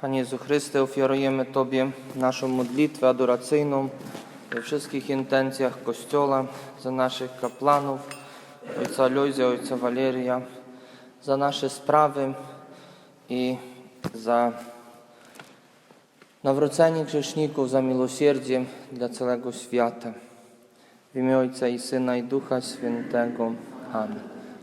Panie Jezu Chryste, ofiarujemy Tobie naszą modlitwę adoracyjną we wszystkich intencjach Kościoła, za naszych kapłanów, Ojca Luzia, Ojca Waleria, za nasze sprawy i za nawrócenie grzeszników, za miłosierdzie dla całego świata. W imię Ojca i Syna i Ducha Świętego. Amen.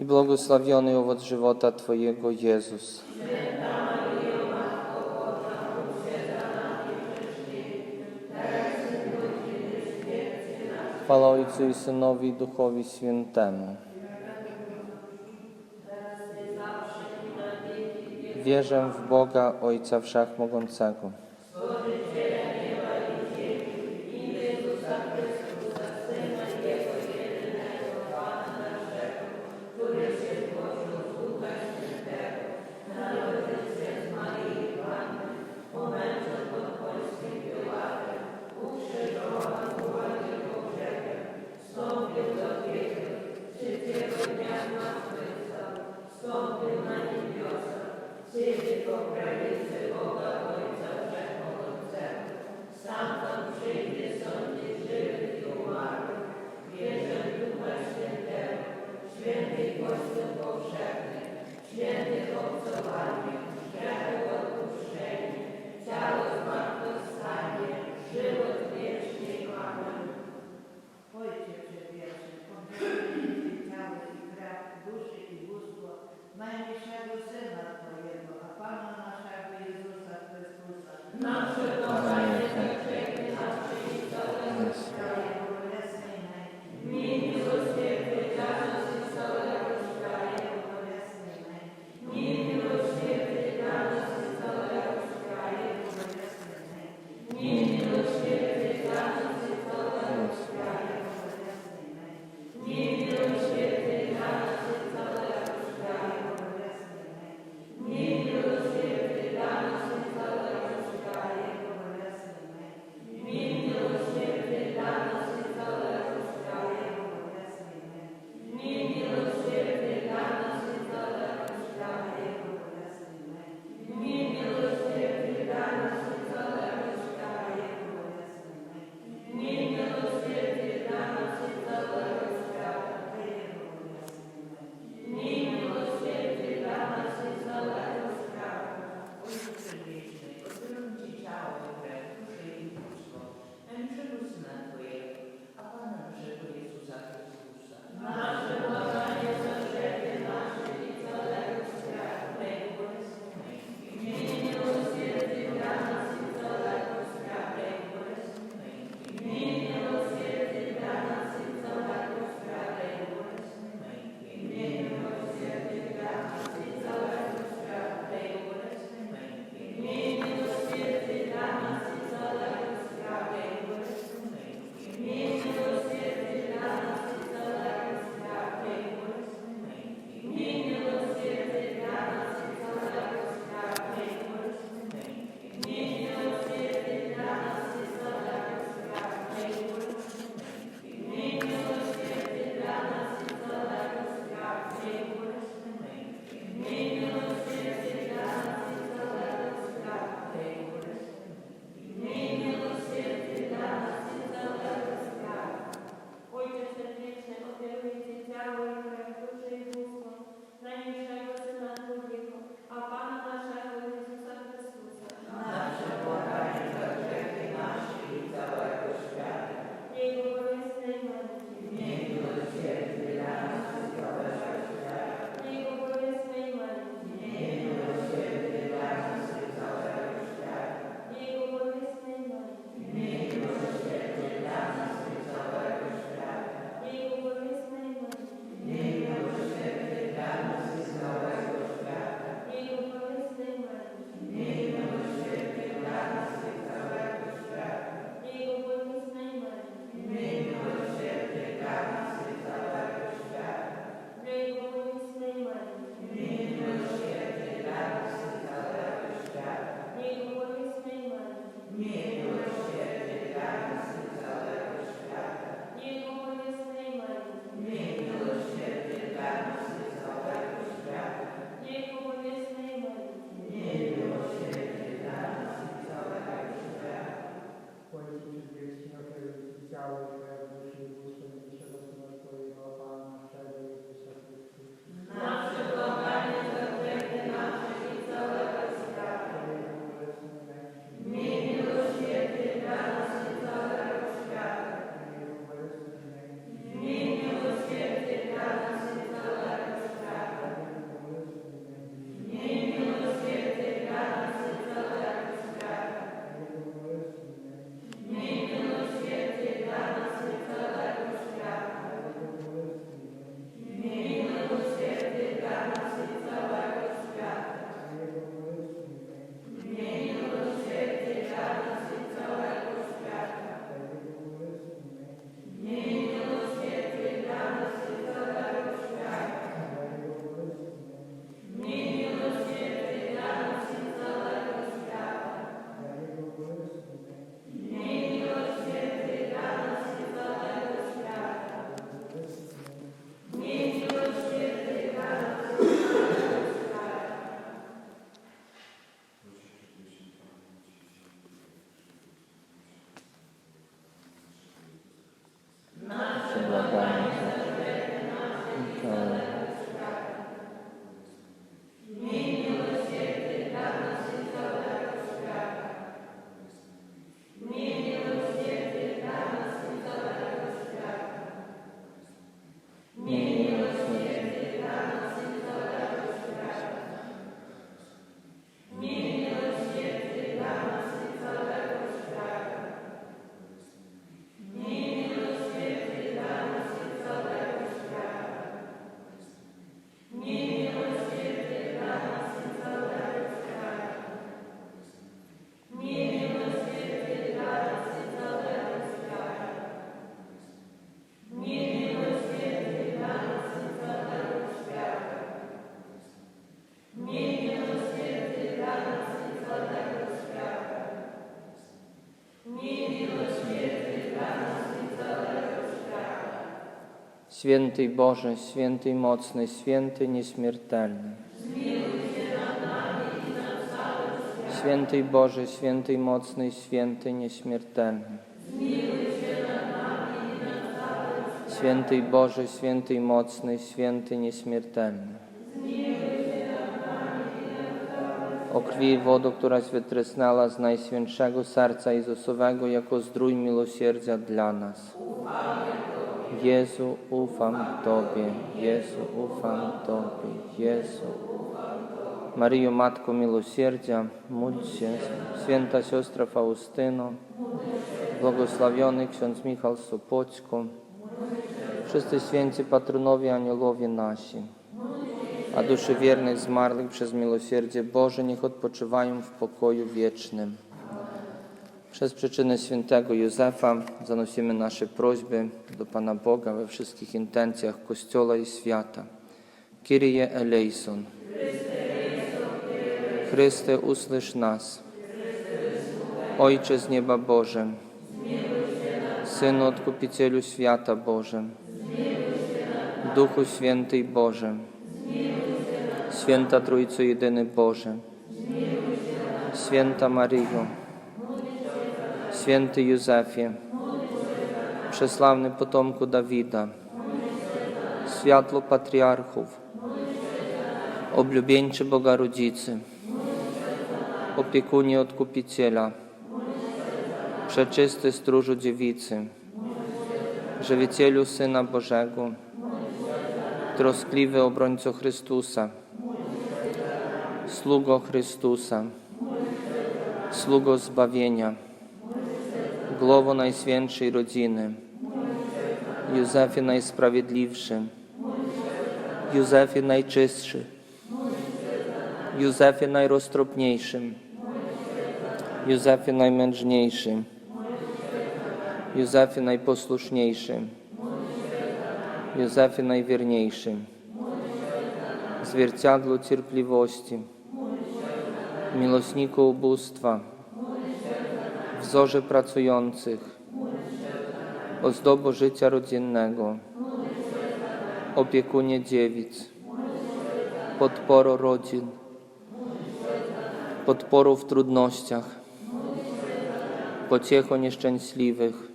i błogosławiony owoc żywota Twojego, Jezus. Chwała Ojcu i Synowi Duchowi Świętemu. Wierzę w Boga, Ojca Wszechmogącego. Ojcze Święty Boże, święty mocny, święty nieśmiertelny. Święty Boże, święty mocny, święty nieśmiertelny. Święty Boże, święty mocny, święty nieśmiertelny. O krwi i wodu, któraś wytrysnęła z Najświętszego Serca Jezusowego jako zdrój miłosierdzia dla nas. Jezu, ufam Tobie, Jezu, ufam Tobie, Jezu. Maryjo, Matko Miłosierdzia, módl się, święta siostra Faustyno, błogosławiony ksiądz Michał Sopoćko, wszyscy święci patronowie, aniołowie nasi, a duszy wiernych zmarłych przez miłosierdzie Boże niech odpoczywają w pokoju wiecznym. Przez przyczynę świętego Józefa zanosimy nasze prośby do Pana Boga we wszystkich intencjach Kościoła i świata. Kyrie eleison. Chryste, usłysz nas. Ojcze z nieba Boże, Synu Odkupicielu świata Boże, Duchu Święty Boże, Święta Trójco Jedyny Boże, Święta Maryjo, Święty Józefie, przesławny potomku Dawida, światło patriarchów, oblubieńczy Boga Rodzicy, opiekunie Odkupiciela, przeczysty stróżu dziewicy, żywicielu Syna Bożego, troskliwy obrońco Chrystusa, sługo Chrystusa, sługo zbawienia, głowo Najświętszej Rodziny, Józefie Najsprawiedliwszy, Józefie Najczystszy, Józefie Najroztropniejszym, Józefie Najmężniejszym, Józefie Najposłuszniejszym, Józefie Najwierniejszym, zwierciadło cierpliwości, miłośniku ubóstwa, wzorze pracujących, ozdobo życia rodzinnego, opiekunie dziewic, podporo rodzin, podporo w trudnościach, pociecho nieszczęśliwych,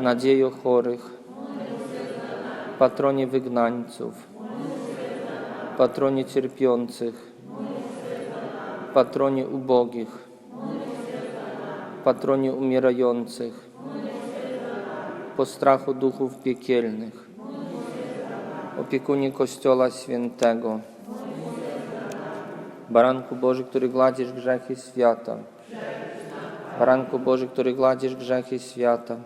nadziejo chorych, patronie wygnańców, patronie cierpiących, patronie ubogich, patronie umierających, postrachu duchów piekielnych, opiekunie Kościoła Świętego, Baranku Boży, który gladzisz grzechy świata, Baranku Boży, który gladzisz grzechy świata,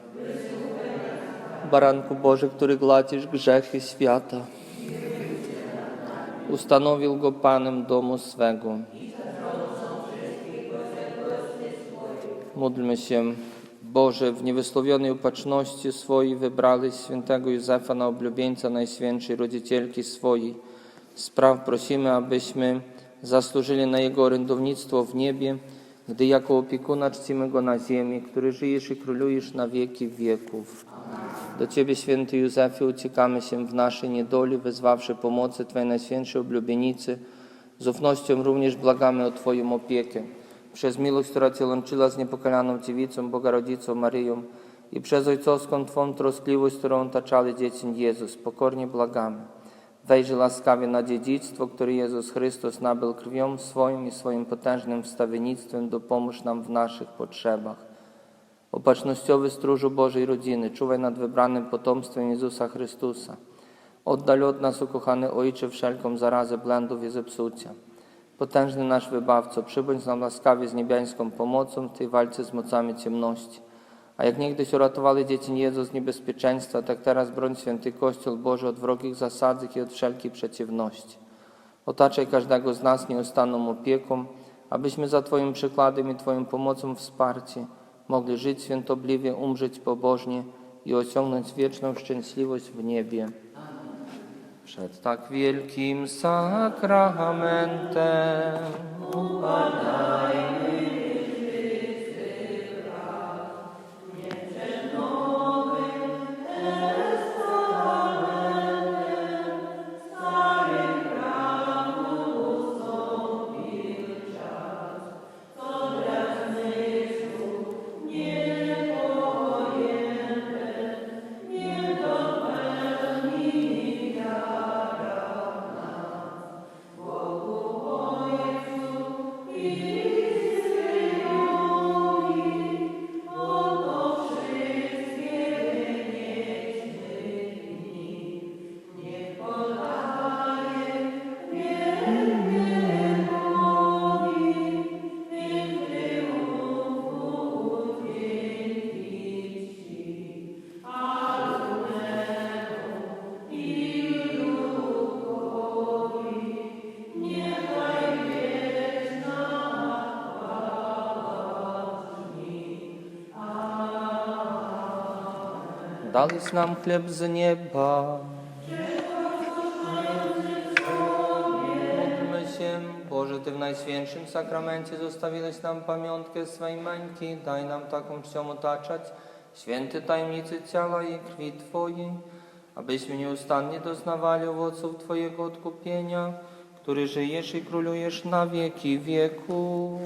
Baranku Boży, który gladzisz grzechy świata, ustanowił go Panem domu swego. Módlmy się, Boże, w niewysłowionej upatrzności swojej wybrałeś świętego Józefa na oblubieńca Najświętszej Rodzicielki swojej. Spraw prosimy, abyśmy zasłużyli na Jego orędownictwo w niebie, gdy jako opiekuna czcimy Go na ziemi, który żyjesz i królujesz na wieki wieków. Do Ciebie, święty Józefie, uciekamy się w naszej niedoli, wezwawszy pomocy Twojej Najświętszej oblubienicy. Z ufnością również błagamy o Twoją opiekę. Przez miłość, która Cię łączyła z niepokalaną dziewicą, Bogorodzicą Maryją i przez ojcowską Twą troskliwość, którą otaczały dzieci Jezus, pokornie błagamy. Wejrzyj łaskawie na dziedzictwo, które Jezus Chrystus nabył krwią swoją i swoim potężnym wstawiennictwem, dopomóż nam w naszych potrzebach. Opatrznościowy stróżu Bożej rodziny, czuwaj nad wybranym potomstwem Jezusa Chrystusa. Oddal od nas, ukochany Ojcze, wszelką zarazę błędów i zepsucia. Potężny nasz Wybawco, przybądź nam łaskawie z niebiańską pomocą w tej walce z mocami ciemności. A jak niegdyś uratowali dzieci Jezus z niebezpieczeństwa, tak teraz broń święty Kościół Boży od wrogich zasadzek i od wszelkiej przeciwności. Otaczaj każdego z nas nieustanną opieką, abyśmy za Twoim przykładem i Twoją pomocą wsparci mogli żyć świętobliwie, umrzeć pobożnie i osiągnąć wieczną szczęśliwość w niebie. Przed tak wielkim sakramentem dałeś nam chleb z nieba. Módlmy się, Boże, Ty w Najświętszym Sakramencie zostawiłeś nam pamiątkę swej męki. Daj nam taką czcią otaczać święte tajemnice ciała i krwi Twojej, abyśmy nieustannie doznawali owoców Twojego odkupienia, który żyjesz i królujesz na wieki wieku.